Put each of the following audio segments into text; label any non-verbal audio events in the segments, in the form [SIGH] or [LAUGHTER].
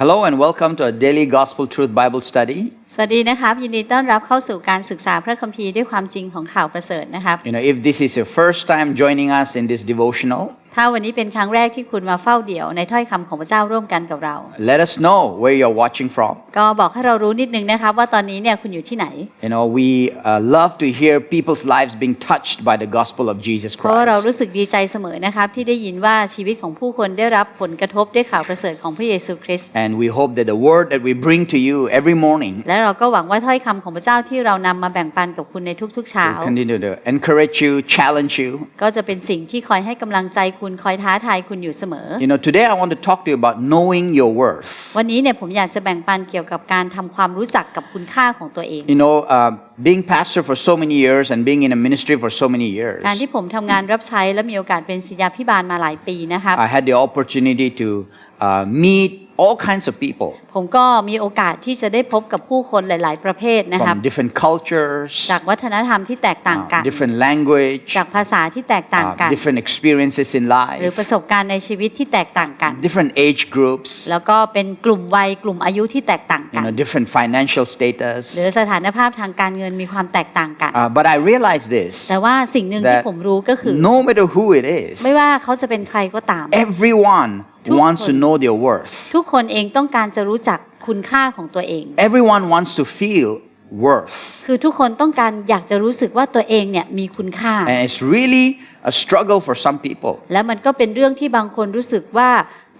Hello and welcome to a daily Gospel Truth Bible study. สวัสดีนะครับ ยินดีต้อนรับเข้าสู่การศึกษาพระคัมภีร์ด้วยความจริงของข่าวประเสริฐนะครับ You know, if this is your first time joining us in this devotional, ถ้าวันนี้เป็นครั้งแรกที่คุณมาเฝ้าเดี่ยวในถ้อยคำของพระเจ้าร่วมกันกับเรา let us know where you're watching from. ก็บอกให้เรารู้นิดนึงนะครับว่าตอนนี้เนี่ยคุณอยู่ที่ไหน You know, we uh, love to hear people's lives being touched by the gospel of Jesus เพราะว่าเรา Christ. รู้สึกดีใจเสมอนะครับที่ได้ยินว่าชีวิตของผู้คนได้รับผลกระทบด้วยข่าวประเสริฐของพระเยซูคริสต์ And we hope that the word that we bring to you every morning และเราก็หวังว่าถ้อยคำของพระเจ้าที่เรานำมาแบ่งปันกับคุณในทุกๆเช้า will continue to encourage you, challenge you. ก็จะเป็นสิ่งที่คอยให้กำลังใจคุณคอยท้าทายคุณอยู่เสมอ You know, today I want to talk to you about knowing your worth. วันนี้เนี่ยผมอยากจะแบ่งปันเกี่ยวกับการทำความรู้จักกับคุณค่าของตัวเอง You know, uh, being pastor for so many years and being in a ministry for so many years, การที่ผมทำงานรับใช้และมีโอกาสเป็นศิษยาพิบาลมาหลายปีนะครับ I had the opportunity to uh, meet all kinds of people ผมก็มีโอกาสที่จะได้พบกับผู้คนหลาย ๆ ประเภทนะครับ from different cultures, จากวัฒนธรรมที่แตกต่าง uh, กัน different language, จากภาษาที่แตกต่าง uh, กัน different experiences in หรือ life, ประสบการณ์ในชีวิตที่แตกต่างกัน different age groups, แล้วก็เป็นกลุ่มวัยกลุ่มอายุที่แตกต่าง you กัน know, different financial หรือ status. สถานภาพทางการเงินมีความแตกต่างกัน Uh, but I realized this แต่ว่าสิ่งหนึ่งที่ that ผมรู้ก็คือ no matter who it is, ไม่ว่าเขาจะเป็นใครก็ตาม everyone ทุก wants to คน know their worth. ทุกคนเองต้องการจะรู้จักคุณค่าของตัวเอง Everyone wants to feel worth. คือทุกคนต้องการอยากจะรู้สึกว่าตัวเองเนี่ยมีคุณค่า And it's really a struggle for some people และมันก็เป็นเรื่องที่บางคนรู้สึกว่า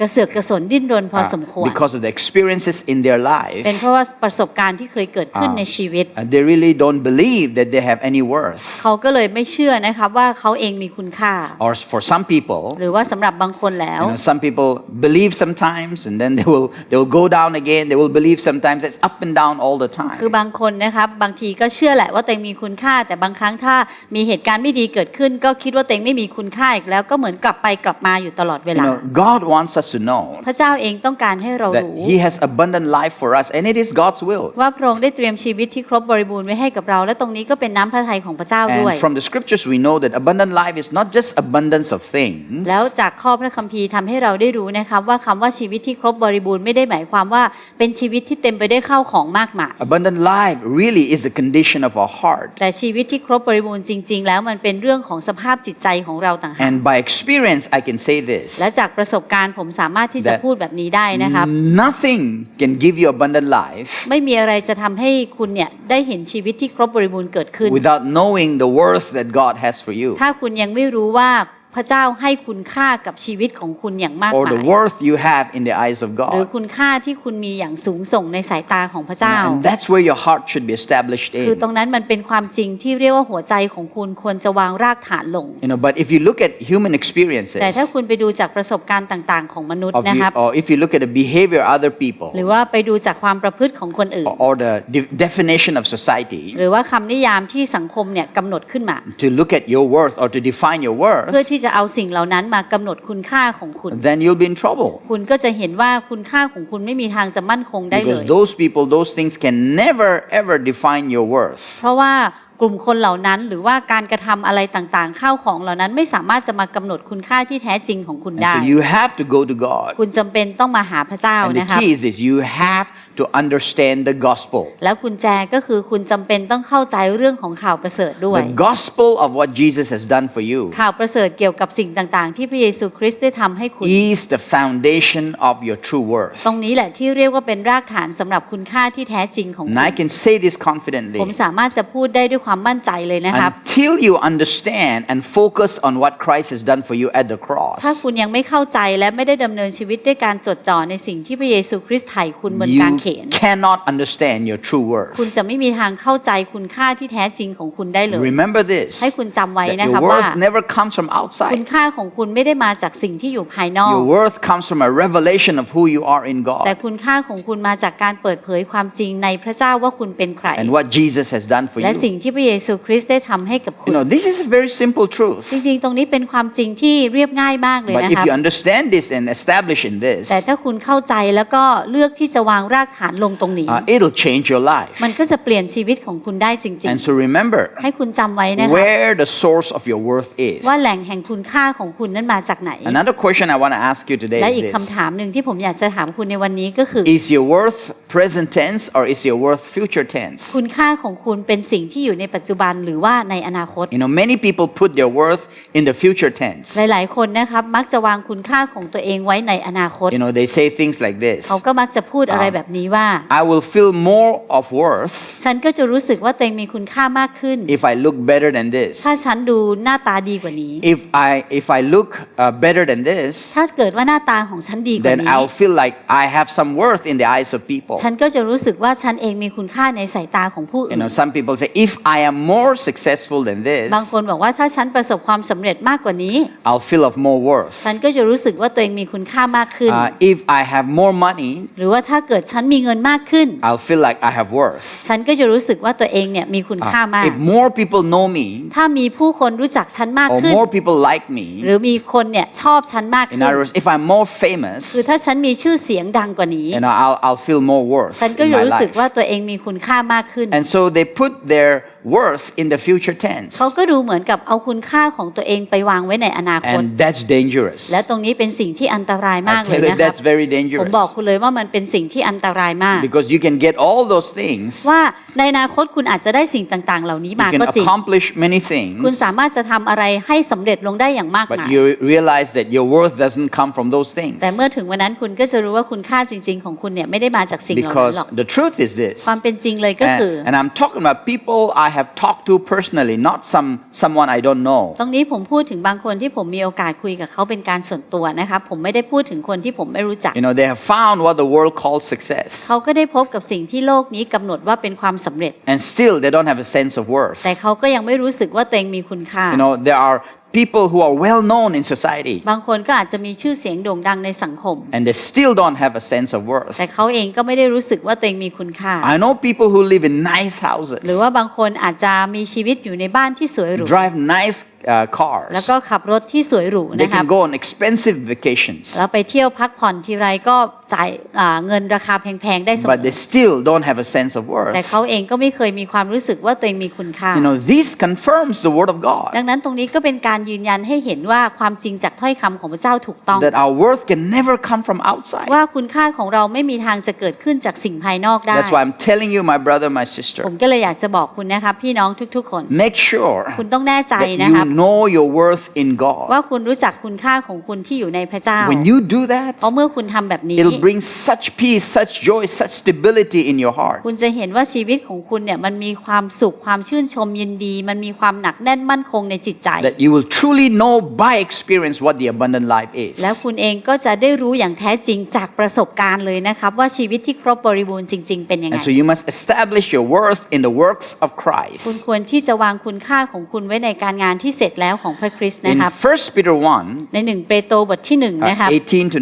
กระเสือกกระสนดิ้นรนพอสมควร because of the experiences in their เป็น life. เพราะว่าประสบการณ์ที่เคยเกิดขึ้นในชีวิต And they really don't believe that they have any worth. เขาก็เลยไม่เชื่อนะครับว่าเขาเองมีคุณค่า Or for some people, หรือว่าสำหรับบางคนแล้ว you know, some people believe sometimes and then they will they will go down again. They will believe sometimes. It's up and down all the คือ time. บางคนนะครับบางทีก็เชื่อแหละว่าตัวเองมีคุณค่า แต่บางครั้งถ้ามีเหตุการณ์ไม่ดีเกิดขึ้น ก็คิดว่าตัวเองไม่มีคุณค่าอีกแล้วก็เหมือนกลับไปกลับมาอยู่ตลอดเว You ลา know, God wants us to know พระเจ้าเองต้องการให้เรา that รู้ He has abundant life for us, and it is God's will. ว่าพระองค์ได้เตรียมชีวิตที่ครบบริบูรณ์ไว้ให้กับเรา และตรงนี้ก็เป็นน้ำพระทัยของพระเจ้าด้วย And from the scriptures, we know that abundant life is not just abundance of things. แล้วจากข้อพระคัมภีร์ทำให้เราได้รู้นะครับว่าคำว่าชีวิตที่ครบบริบูรณ์ไม่ได้หมายความว่าเป็นชีวิตที่เต็มไปด้วยข้าวของมากมาย Abundant life really is the condition of our heart. แต่ชีวิตที่ครบบริบูรณ์จริง ๆ แล้วมันเป็นเรื่องของสภาพจิตใจของเราต่างหาก And by experience, I can say this และจากประสบการณ์ผมสามารถที่จะ That พูดแบบนี้ได้นะครับ nothing can give you abundant life ไม่มีอะไรจะทำให้คุณเนี่ยได้เห็นชีวิตที่ครบบริบูรณ์เกิดขึ้น without knowing the worth that God has for you ถ้าคุณยังไม่รู้ว่าพ ระเจ้าให้คุณค่ากับชีวิตของคุณอย่างมาก or มา the ย worth you have in the eyes of หรือ God. คุณค่าที่คุณมีอย่างสูงส่งในสายตาของพระเจ้า And that's where your heart should be established คือ in. ตรงนั้นมันเป็นความจริงที่เรียกว่าหัวใจของคุณควรจะวางรากฐานลง You know, but if you look at human แต่ถ้า experiences, คุณไปดูจากประสบการณ์ต่าง ๆ ของมนุษย์ of นะ you, ครับ or if you look at the behavior of other people, หรือว่าไปดูจากความประพฤติของคนอื่น or, or the de- definition of society, หรือว่าคำนิยามที่สังคมเนี่ยกำหนดขึ้นมา to look at your worth or to define your เพื่อ worth, ที่จะเอาสิ่งเหล่านั้นมากำหนดคุณค่าของคุณ then you'll be in trouble. คุณก็จะเห็นว่าคุณค่าของคุณไม่มีทางจะมั่นคงได้เลย Because those people, those things can never ever define your worth. เพราะว่า กลุ่มคนเหล่านั้น หรือว่าการกระทำอะไรต่างๆ ข้าวของเหล่านั้นไม่สามารถจะมากำหนดคุณค่าที่แท้จริงของคุณ And ได้ so you have to go to God. คุณจำเป็นต้องมาหาพระเจ้า And the นะครับ key is this you have to understand the gospel. แล้วกุญแจก็คือคุณจำเป็นต้องเข้าใจเรื่องของข่าวประเสริฐด้วย The gospel of what Jesus has done for you ข่าวประเสริฐเกี่ยวกับสิ่งต่างๆ ที่พระเยซูคริสต์ได้ทำให้คุณ is the foundation of your true worth. ตรงนี้แหละที่เรียกว่าเป็นรากฐานสำหรับคุณค่าที่แท้จริงของ And คุ I ณ can say this confidently ผมสามารถจะพูดได้ด้วยความมั่นใจเลยนะครับ until you understand and focus on what Christ has done for you at the ถ้า cross. คุณยังไม่เข้าใจและไม่ได้ดำเนินชีวิตด้วยการจดจ่อในสิ่งที่พระเยซูคริสต์ไถ่คุณบนกาง You เขน cannot understand your true คุณ worth. จะไม่มีทางเข้าใจคุณค่าที่แท้จริงของคุณได้เลย Remember this ให้คุณจำไว้ that นะค your รับว่า worth never comes from คุณ outside. ค่าของคุณไม่ได้มาจากสิ่งที่อยู่ภายนอก Your worth comes from a revelation of who you are in แต่ God คุณค่าของคุณมาจากการเปิดเผยความจริงในพระเจ้าว่าคุณเป็นใคร and what Jesus has done for และ you. สิ่งที่พระเยซูคริสต์ได้ทำให้กับคุ You ณ know, this is a very simple truth. จริงๆ ตรงนี้เป็นความจริงที่เรียบง่ายมากเลย But นะ if ครับ you understand this and establish in this, แต่ถ้าคุณเข้าใจแล้วก็เลือกที่จะวางรากฐานลงตรงนี้ uh, it'll change your life. มันก็จะเปลี่ยนชีวิตของคุณได้จริง And so remember ๆ ให้คุณจำไว้นะคะ where the source of your worth is. ว่าแหล่งแห่งคุณค่าของคุณนั้นมาจากไหน Another question I want to ask you today และ is อีก this คำถามหนึ่งที่ผมอยากจะถามคุณในวันนี้ก็คือ Is your worth present tense or is your worth future tense? คุณค่าของคุณเป็นสิ่งที่อยู่ในปัจจุบันหรือว่าในอนาคต You know, many people put their worth in the future tense. หลายๆคนนะครับมักจะวางคุณค่าของตัวเองไว้ในอนาคต You know, they say things like this เขาก็มักจะพูดอะไรแบบนี้ว่า I will feel more of worth ฉันก็จะรู้สึกว่าตัวเองมีคุณค่ามากขึ้น if I look better than this. ถ้าฉันดูหน้าตาดีกว่านี้ If I if I look uh, better than this, ถ้าเกิดว่าหน้าตาของฉันดีกว่า then นี้ I'll feel like I have some worth in the eyes of people. ฉันก็จะรู้สึกว่าฉันเองมีคุณค่าในสายตาของผู้ You อื่น know, some people say, if I am more successful than this, บางคนบอกว่าถ้าฉันประสบความสำเร็จมากกว่านี้ I'll feel of more worth. ฉันก็จะรู้สึกว่าตัวเองมีคุณค่ามากขึ้น Uh, if I have more money, หรือว่าถ้าเกิดฉันมีเงินมากขึ้น I'll feel like I have worth. ฉันก็จะรู้สึกว่าตัวเองเนี่ยมีคุณค่า Uh, มาก if more people know me ถ้ามีผู้คนรู้จักฉันมาก or ขึ้น more people like ห me, รือมีคนเนี่ยชอบฉันมาก in ขึ้น other words, if I'm more famous, คือถ้าฉันมีชื่อเสียงดังกว่านี้ you know, I'll, I'll feel more worth ฉันก็ in จะ my รู้สึก life. ว่าตัวเองมีคุณค่ามากขึ้น And so they put their worth in the future tense. เขาก็ดูเหมือนกับเอาคุณค่าของตัวเองไปวางไว้ในอนาคต And that's dangerous. และตรงนี้เป็นสิ่งที่อันตรายมาก I เลย tell you, นะครับ that's very ผม dangerous. บอกคุณเลยว่ามันเป็นสิ่งที่อันตรายมาก Because you can get all those things, ว่าในอนาคตคุณอาจจะได้สิ่งต่าง ๆ เหล่านี้ you มา can ก็จริง accomplish many คุณ things, สามารถจะทำอะไรให้สำเร็จลงได้อย่างมาก but มาย you realize that your worth doesn't come from those things. แต่เมื่อถึงวันนั้นคุณก็จะรู้ว่าคุณค่าจริง ๆ ของคุณเนี่ยไม่ได้มาจากสิ่งเหล่านั้น Because หรอก the truth is this. ความเป็นจริงเลยก็คือ And, and I'm talking about people I have talked to personally, not some someone I don't know. ตรงนี้ผมพูดถึงบางคนที่ผมมีโอกาสคุยกับเขาเป็นการส่วนตัวนะครับผมไม่ได้พูดถึงคนที่ผมไม่รู้จัก You know, they have found what the world calls success. เขาก็ได้พบกับสิ่งที่โลกนี้กำหนดว่าเป็นความสำเร็จ And still they don't have a sense of worth. แต่เขาก็ยังไม่รู้สึกว่าตัวเองมีคุณค่า You know, there are people who are well known in society บางคนก็อาจจะมีชื่อเสียงโด่งดังในสังคม and they still don't have a sense of worth. แต่เขาเองก็ไม่ได้รู้สึกว่าตัวเองมีคุณค่า I know people who live in nice houses, หรือว่าบางคนอาจจะมีชีวิตอยู่ในบ้านที่สวยหรู drive nice uh, แล้ว cars. ก็ขับรถที่สวยหรู They นะครับ can go on expensive vacations, แล้วไปเที่ยวพักผ่อนทีไรก็จ่ายอ่าเงินราคาแพงๆได้เสม but อ they still don't have a sense of แต่ worth. เขาเองก็ไม่เคยมีความรู้สึกว่าตัวเองมีคุณค่า You know, this confirms the word of God ดังนั้นตรงนี้ก็เป็นการยืนยันให้เห็นว่าความจริงจากถ้อยคำของพระเจ้าถูกต้อง that our worth can never come from outside. ว่าคุณค่าของเราไม่มีทางจะเกิดขึ้นจากสิ่งภายนอกได้ That's why I'm telling you, my brother, my ผม sister, ก็เลยอยากจะบอกคุณนะครับพี่น้องทุกๆคน make sure คุณต้องแน่ใจ that นะครับ you know your worth in God. ว่าคุณรู้จักคุณค่าของคุณที่อยู่ในพระเจ้า When you do that, เพราะเมื่อคุณทำแบบนี้ it'll bring such peace, such joy, such stability in your heart คุณจะเห็นว่าชีวิตของคุณเนี่ยมันมีความสุขความชื่นชมยินดี มันมีความหนักแน่นมั่นคงในจิตใจ that you will truly know by experience what the abundant life is. แล้วคุณเองก็จะได้รู้อย่างแท้จริงจากประสบการณ์เลยนะครับว่าชีวิตที่ครบบริบูรณ์จริง ๆ เป็นยังไง And so you must establish your worth in the works of คุณ Christ. ควรที่จะวางคุณค่าของคุณไว้ในการงานที่เสร็จแล้วของพระคริสต์นะ In ครับ 1 Peter 1, ในหนึ่งเปโตรบทที่หนึ่ง uh, นะครับ 18 to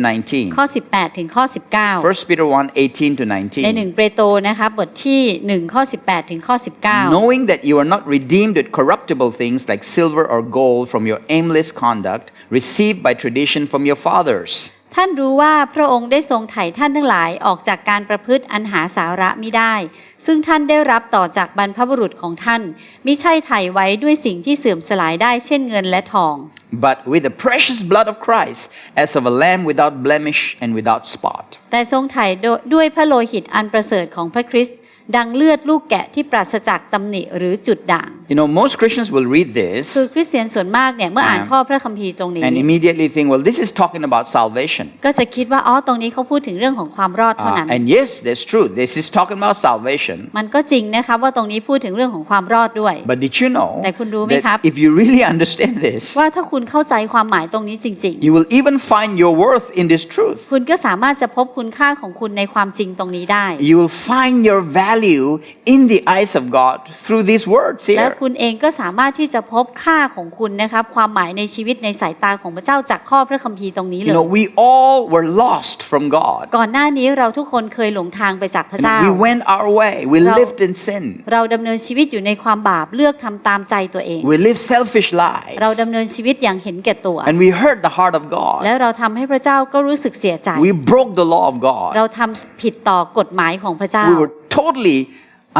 ข้อ 19. 18 ถึงข้อ 19 1 Peter 1, 18 to ในหนึ่ง 19. เปโตรนะครับบทที่ 1 ข้อ 18 ถึงข้อ 19 Knowing that you are not redeemed with corruptible things like silver or gold from your aimless conduct received by tradition from your fathers. ท่านรู้ว่าพระองค์ได้ทรงไถ่ท่านทั้งหลายออกจากการประพฤติอันหาสาระมิได้ ซึ่งท่านได้รับต่อจากบรรพบุรุษของท่านมิใช่ไถ่ไว้ด้วยสิ่งที่เสื่อมสลายได้เช่นเงินและทอง but with the precious blood of Christ, as of a lamb without blemish and without spot. แต่ทรงไถ่โดด้วยพระโลหิตอันประเสริฐของพระคริสต์ดังเลือดลูกแกะที่ปราศจากตำหนิหรือจุดด่าง You know, most Christians will read คือ this คริสเตียนส่วนมากเนี่ยเมื่ออ่าน อ่า ข้อพระคัมภีร์ตรงนี้ and immediately think, well, this is talking about salvation. ก็จะคิดว่าอ๋อตรงนี้เขาพูดถึงเรื่องของความรอดเท่า Uh, นั้น and yes, that's true. This is talking about salvation. มันก็จริงนะครับว่าตรงนี้พูดถึงเรื่องของความรอดด้วย But did you know แต่คุณรู้ไหมครับ that if you really [LAUGHS] understand this, ว่าถ้าคุณเข้าใจความหมายตรงนี้จริง you will even find your worth in this truth. ๆ คุณก็สามารถจะพบคุณค่าของคุณในความจริงตรงนี้ได้ You will find your value in the eyes of God through these words แล้ว here. คุณเองก็สามารถที่จะพบค่าของคุณนะครับความหมายในชีวิตในสายตาของพระเจ้าจากข้อพระคัมภีร์ตรงนี้เล You ย know, we all were lost from God. ก่อนหน้านี้เราทุกคนเคยหลงทางไปจากพระ You เจ้า know, we went our way. We เรา- lived in sin. เราดำเนินชีวิตอยู่ในความบาปเลือกทำตามใจตัวเอง We lived selfish เรา lives. ดำเนินชีวิตอย่างเห็นแก่ตัว And we hurt the heart of God. แล้วเราทำให้พระเจ้าก็รู้สึกเสียใจ We broke the law of God. เราทำผิดต่อกฎหมายของพระเจ้า We were totally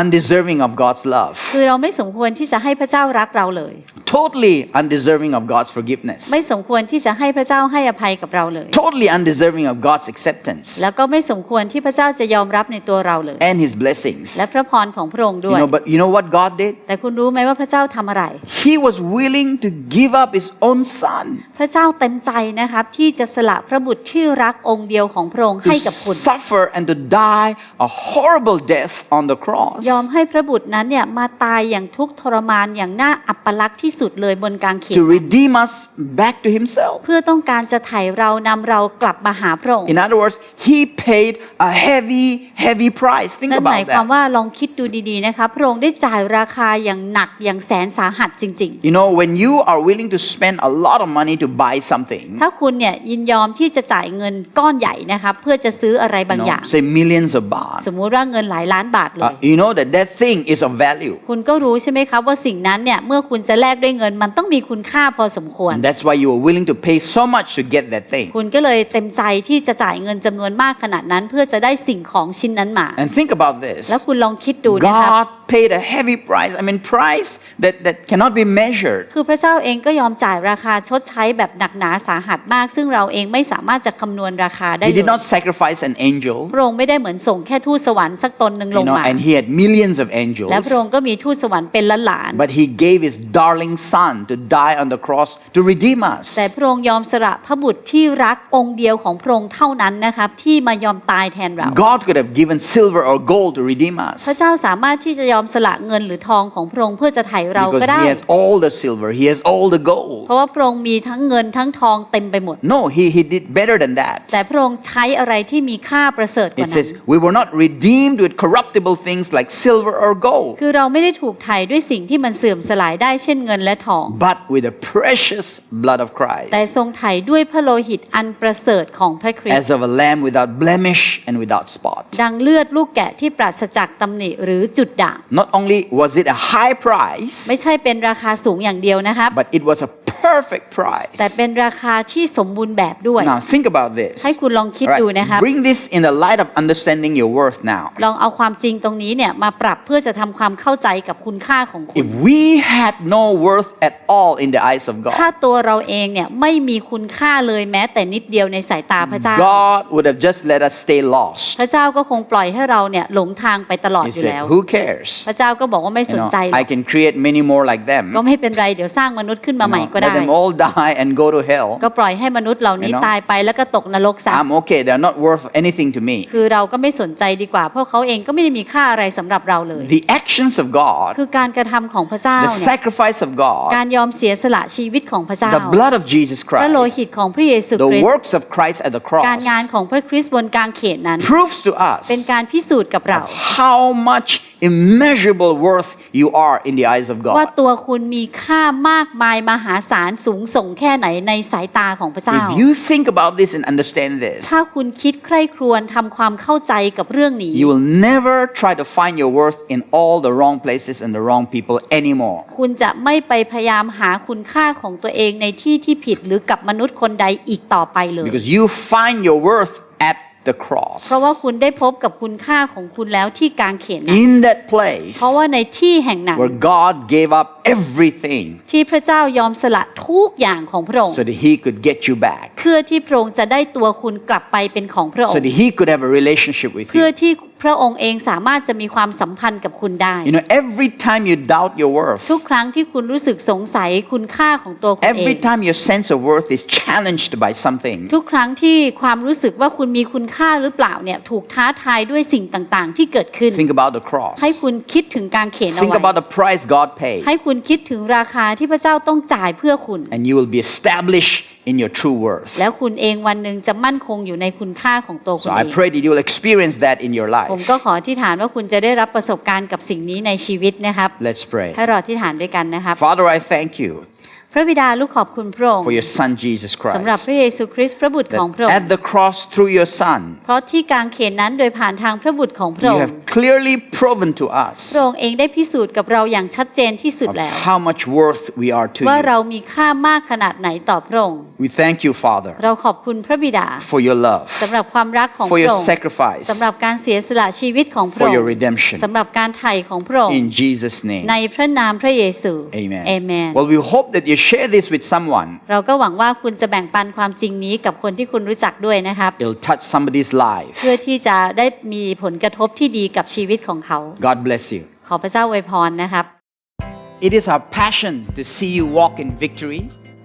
undeserving of God's love. คือเราไม่สมควรที่จะให้พระเจ้ารักเราเลย Totally undeserving of God's forgiveness. ไม่สมควรที่จะให้พระเจ้าให้อภัยกับเราเลย Totally undeserving of God's acceptance แล้วก็ไม่สมควรที่พระเจ้าจะยอมรับในตัวเราเลย and His blessings. และพระพรของพระองค์ด้ You วย know, but you know what God did? แต่คุณรู้ไหมว่าพระเจ้าทำอะไร He was willing to give up His own Son พระเจ้าเต็มใจนะครับที่จะสละพระบุตรที่รักองค์เดียวของพระองค์ to ให้กับคุณ suffer and to die a horrible death on the cross ยอมให้พระบุตรนั้นเนี่ยมาตายอย่างทุกข์ทรมานอย่างน่าอับปลักษณ์ที่สุดเลยบนกางเขน to redeem us back to Himself. เพื่อต้องการจะไถ่เรานำเรากลับมาหาพระองค์ In other words, He paid a heavy, heavy price. Think นั่นหมาย about ความ that. ว่าลองคิดดูดีๆนะคะพระองค์ได้จ่ายราคาอย่างหนักอย่างแสนสาหัสจริง You know, when you are willing to spend a lot of money to buy something, ๆถ้าคุณเนี่ยยินยอมที่จะจ่ายเงินก้อนใหญ่นะคะเพื่อจะซื้ออะไรบาง you อย่าง know, say millions of baht, สมมุติว่าเงินหลายล้านบาทเล uh, ย you know that that thing is of value. คุณก็รู้ใช่ไหมครับว่าสิ่งนั้นเนี่ยเมื่อคุณจะแลกด้วยเงินมันต้องมีคุณค่าพอสมควร And that's why you are willing to pay so much to get that thing. คุณก็เลยเต็มใจที่จะจ่ายเงินจำนวนมากขนาดนั้น เพื่อจะได้สิ่งของชิ้นนั้นมา And think about this. แล้วคุณลองคิดดูนะครับ God paid a heavy price. I mean, price that, that cannot be measured. คือพระเจ้าเองก็ยอมจ่ายราคาชดใช้แบบหนักหนาสาหัสมาก ซึ่งเราเองไม่สามารถจะคำนวณราคาได้ He เล did ย not sacrifice an angel, พระองค์ไม่ได้เหมือนส่งแค่ทูตสวรรค์สักตนหนึ่งล you ง know, มา and he had millions of angels. และพระองค์ก็มีทูตสวรรค์เป็นล้านหลาน But he gave his darling son to die on the cross to redeem us. แต่พระองค์ยอมสละพระบุตรที่รักองค์เดียวของพระองค์เท่านั้นนะครับที่มายอมตายแทนเรา God could have given silver or gold to redeem พระ us. เจ้าสามารถที่จะยอมสละเงินหรือทองของพระองค์เพื่อจะไถ่เรา Because ก็ได้ he has all the silver, he has all the gold. เพราะว่าพระองค์มีทั้งเงินทั้งทองเต็มไปหมด No, he, he did better than that. แต่พระองค์ใช้อะไรที่มีค่าประเสริฐก It ว่านั้น says, We were not redeemed with corruptible things like silver or gold, คือเราไม่ได้ถูกไถ่ด้วยสิ่งที่มันเสื่อมสลายได้เช่นเงินและทอง but with the precious blood of แต่ Christ, ทรงไถ่ด้วยพระโลหิตอันประเสริฐของพระคริส as ต์ of a lamb without blemish and without spot. ดังเลือดลูกแกะที่ปราศจากตำหนิหรือจุดด่าง Not only was it a high price, ไม่ใช่เป็นราคาสูงอย่างเดียวนะครับ but it was a perfect price. แต่เป็นราคาที่สมบูรณ์แบบด้วย Now think about this. ให้คุณลองคิด All ดู right, นะครับ Bring this in the light of understanding your worth now. ลองเอาความจริงตรงนี้เนี่ยมาปรับเพื่อจะทำความเข้าใจกับคุณค่าของคุณ If we had no worth at all in the eyes of ถ้า God, ตัวเราเองเนี่ยไม่มีคุณค่าเลยแม้แต่นิดเดียวในสายตาพระเจ้า God would have just let us stay lost. พระเจ้าก็คงปล่อยให้เราเนี่ยหลงทางไปตลอด He อยู่ said, แล้ว Who cares? พระเจ้าก็บอกว่าไม่ You สน know, ใจหรอ I ก can create many more like them. ก็ไม่เป็นไรเดี๋ยวสร้างมนุษย์ขึ้นมา You ใหม่ know, ก็ let ได้ them all die and go to hell. ก็ปล่อยให้มนุษย์เหล่านี้ You know, ตายไปแล้วก็ตกนรกซะ I'm okay. They're not worth anything to me. คือเราก็ไม่สนใจดีกว่าเพราะเขาเองก็ไม่ได้มีค่าอะไรสำหรับเราเลย The actions of God, คือการกระทำของพระเจ้า the เนี่ย sacrifice of God, การยอมเสียสละชีวิตของพระเจ้า the blood of Jesus พระโลหิต Christ, ของพระเยซูค the ริสต์ works of Christ at the การงาน cross ของพระคริสต์บนกางเขนนั้น proves to us เป็นการพิสูจน์กับเรา how much immeasurable worth you are in the eyes of ว่า God. ตัวคุณมีค่ามากมายมหาศาลสูงส่งแค่ไหนในสายตาของพระเจ้า If you think about this and understand this, ถ้าคุณคิดใคร่ครวญทำความเข้าใจกับเรื่องนี้ you will never try to find your worth in all the wrong places and the wrong people anymore. คุณจะไม่ไปพยายามหาคุณค่าของตัวเองในที่ที่ผิดหรือกับมนุษย์คนใดอีกต่อไปเลย Because you find your worth at the cross. เพราะว่าคุณได้พบกับคุณค่าของคุณแล้วที่กางเขนนั้น In that place เพราะว่าในที่แห่งนั้น where God gave up everything ที่พระเจ้ายอมสละทุกอย่างของพระองค์ so that He could get you back, เพื่อที่พระองค์จะได้ตัวคุณกลับไปเป็นของพระอง so ค์ that He could have a relationship with เพื่อ you. ที่ พระองค์เองสามารถจะมีความสัมพันธ์กับคุณได้ You know, every time you doubt your worth, ทุกครั้งที่คุณรู้สึกสงสัยคุณค่าของตัวคุณเอง every time your sense of worth is challenged by something, ทุกครั้งที่ความรู้สึกว่าคุณมีคุณค่าหรือเปล่าเนี่ยถูกท้าทายด้วยสิ่งต่างๆ ที่เกิดขึ้น think about the cross. ให้คุณคิดถึงการเขียนเอา Think ไว้ about the price God ให้ paid, คุณคิดถึงราคาที่พระเจ้าต้องจ่ายเพื่อคุณ and you will be established in your true worth. แล้วคุณเองวันหนึ่งจะมั่นคงอยู่ในคุณค่าของตัวคุณ So เอ I ง pray that you will experience that in your ผม life. ก็ขอที่ฐานว่าคุณจะได้รับประสบการณ์กับสิ่งนี้ในชีวิตนะครับ Let's pray. ให้เราที่ฐานด้วยกันนะครับ Father, I thank you พ ระบิดาลูกขอบคุณพระองค์ for your Son, Jesus สำหรับ Christ. พระเยซูคริสต์พระบุตรของพระอง That ค์ at the cross, through your Son, เพราะที่กางเขนนั้นโดยผ่านทางพระบุตรของพระ you องค์ have clearly proven to us พระองค์เองได้พิสูจน์กับเราอย่างชัดเจนที่สุด of แล้ว how much worth we are to ว่าเรา you. มีค่ามากขนาดไหนต่อพระองค์ We thank you, Father, เราขอบคุณพระบิดา for your love, สำหรับความรักของ for พระ your องค์ sacrifice, สำหรับการเสียสละชีวิตของพระ for อง your ค์ redemption. สำหรับการไถ่ของพระองค์ In Jesus' name. ในพระนามพระเยซู Amen. เอเมน Well, we hope that you share this with someone. เราก็หวังว่าคุณจะแบ่งปันความจริงนี้กับคนที่คุณรู้จักด้วยนะครับ It'll touch somebody's life. เพื่อที่จะได้มีผลกระทบที่ดีกับชีวิตของเขา God bless you. ขอพระเจ้าอวยพรนะครับ It is our passion to see you walk in victory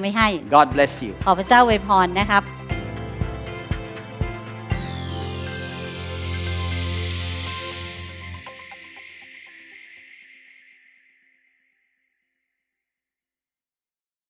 ไว้ให้ God bless you. ขอพระเจ้าอวยพรนะครับ